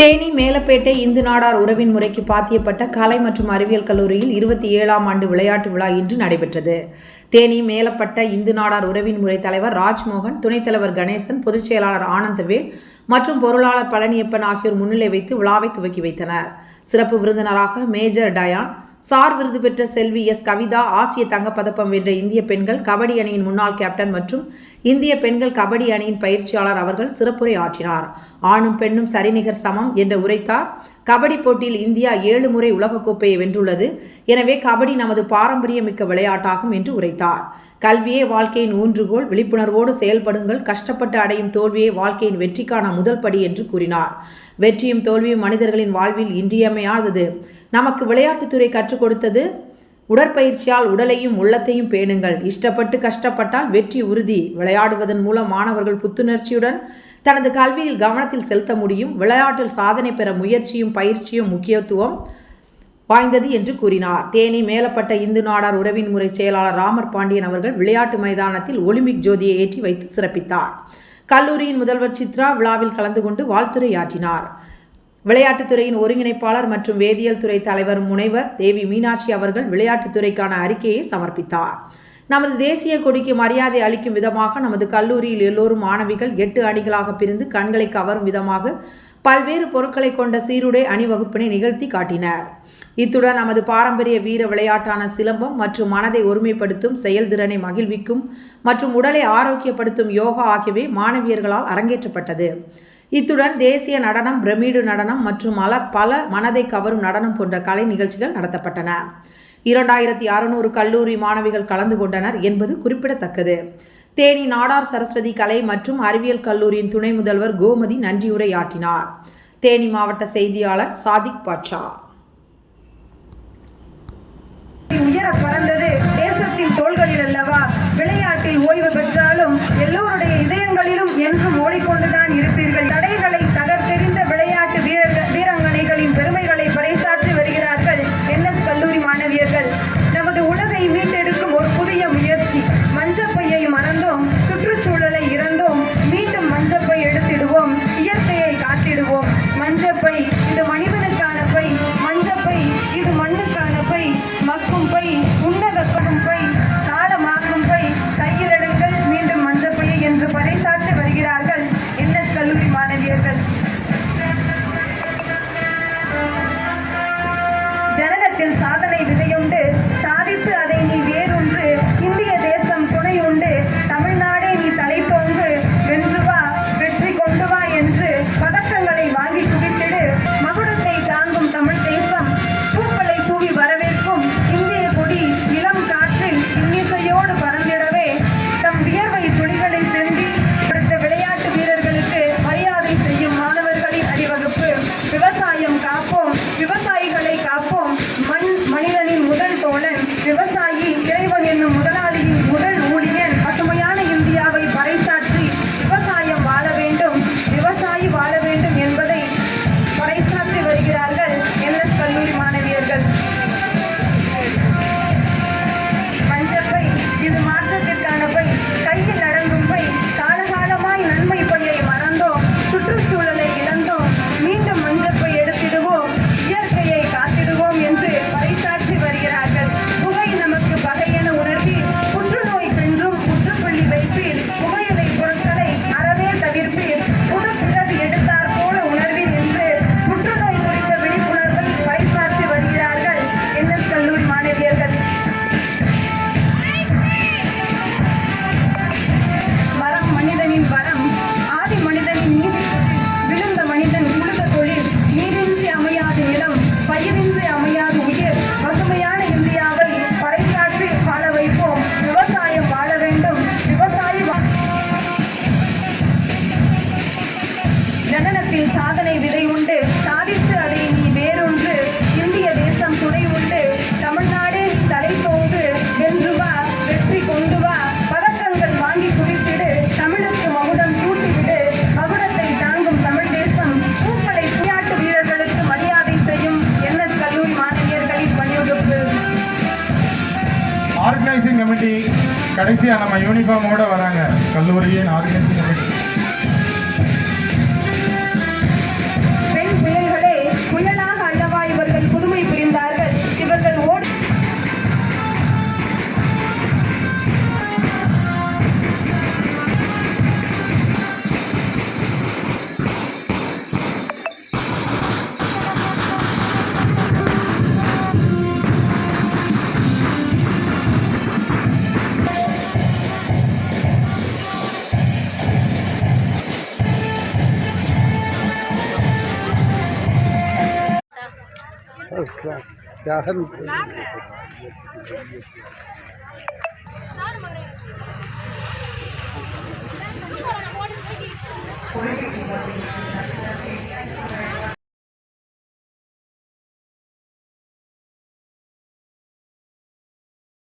தேனி மேலப்பேட்டை இந்து நாடார் உறவின் முறைக்கு பாத்தியப்பட்ட கலை மற்றும் அறிவியல் கல்லூரியில் இருபத்தி ஏழாம் ஆண்டு விளையாட்டு விழா இன்று நடைபெற்றது. தேனி மேலப்பட்ட இந்து நாடார் உறவின் முறை தலைவர் ராஜ்மோகன் துணைத் தலைவர் கணேசன் பொதுச் செயலாளர் ஆனந்தவேல் மற்றும் பொருளாளர் பழனியப்பன் ஆகியோர் முன்னிலை வைத்து விழாவை துவக்கி வைத்தனர். சிறப்பு விருந்தினராக மேஜர் டயான் சார் விருது பெற்ற செல்வி எஸ். கவிதா ஆசிய தங்கப்பதக்கம் வென்ற இந்திய பெண்கள் கபடி அணியின் முன்னாள் கேப்டன் மற்றும் இந்திய பெண்கள் கபடி அணியின் பயிற்சியாளர் அவர்கள் சிறப்புரை ஆற்றினார். ஆணும் பெண்ணும் சரிநிகர் சமம் என்று உரைத்தார். கபடி போட்டியில் இந்தியா ஏழு முறை உலகக்கோப்பையை வென்றுள்ளது. எனவே கபடி நமது பாரம்பரியமிக்க விளையாட்டாகும் என்று உரைத்தார். கல்வியே வாழ்க்கையின் ஊன்றுகோல். விழிப்புணர்வோடு செயல்படுங்கள். கஷ்டப்பட்டு அடையும் தோல்வியே வாழ்க்கையின் வெற்றிக்கான முதல் படி என்று கூறினார். வெற்றியும் தோல்வியும் மனிதர்களின் வாழ்வில் இன்றியமையாதது. நமக்கு விளையாட்டுத்துறை கற்றுக் கொடுத்தது. உடற்பயிற்சியால் உடலையும் உள்ளத்தையும் பேணுங்கள். இஷ்டப்பட்டு கஷ்டப்பட்டால் வெற்றி உறுதி. விளையாடுவதன் மூலம் மாணவர்கள் புத்துணர்ச்சியுடன் தனது கல்வியில் கவனத்தில் செலுத்த முடியும். விளையாட்டில் சாதனை பெற முயற்சியும் பயிற்சியும் முக்கியத்துவம் வாய்ந்தது என்று கூறினார். தேனி மேலப்பட்ட இந்து நாடார் உறவின் முறை செயலாளர் ராமர் பாண்டியன் அவர்கள் விளையாட்டு மைதானத்தில் ஒலிம்பிக் ஜோதியை ஏற்றி வைத்து சிறப்பித்தார். கல்லூரியின் முதல்வர் சித்ரா விழாவில் கலந்து கொண்டு வாழ்த்துரையாற்றினார். விளையாட்டுத்துறையின் ஒருங்கிணைப்பாளர் மற்றும் வேதியியல் துறை தலைவர் முனைவர் தேவி மீனாட்சி அவர்கள் விளையாட்டுத்துறைக்கான அறிக்கையை சமர்ப்பித்தார். நமது தேசிய கொடிக்கு மரியாதை அளிக்கும் விதமாக நமது கல்லூரியில் எல்லோரும் மாணவிகள் எட்டு அணிகளாக பிரிந்து கண்களை கவரும் விதமாக பல்வேறு பொருட்களை கொண்ட சீருடை அணிவகுப்பினை நிகழ்த்தி காட்டினர். இத்துடன் நமது பாரம்பரிய வீர விளையாட்டான சிலம்பம் மற்றும் மனதை ஒருமைப்படுத்தும் செயல்திறனை மகிழ்விக்கும் மற்றும் உடலை ஆரோக்கியப்படுத்தும் யோகா ஆகியவை மாணவியர்களால் அரங்கேற்றப்பட்டது. இத்துடன் தேசிய நடனம் பிரமிடு நடனம் மற்றும் மல பல மனதை கவரும் நடனம் போன்ற கலை நிகழ்ச்சிகள் நடத்தப்பட்டன. இரண்டாயிரத்தி அறுநூறு கல்லூரி மாணவிகள் கலந்து கொண்டனர் என்பது குறிப்பிடத்தக்கது. தேனி நாடார் சரஸ்வதி கலை மற்றும் அறிவியல் கல்லூரியின் துணை முதல்வர் கோமதி நன்றியுரையாற்றினார். தேனி மாவட்ட செய்தியாளர் சாதிக் பாட்ஷா. உயர பறந்தது தேசத்தின் தோள்களில் அல்லவா? விளையாட்டில் ஓய்வு பெற்ற ஜனனத்தில் சாக கட்டி கடைசியாக நம்ம யூனிஃபார்மோடு வராங்க. கல்லூரியின் ஆர்கனைசிங் கமிட்டி দেখেন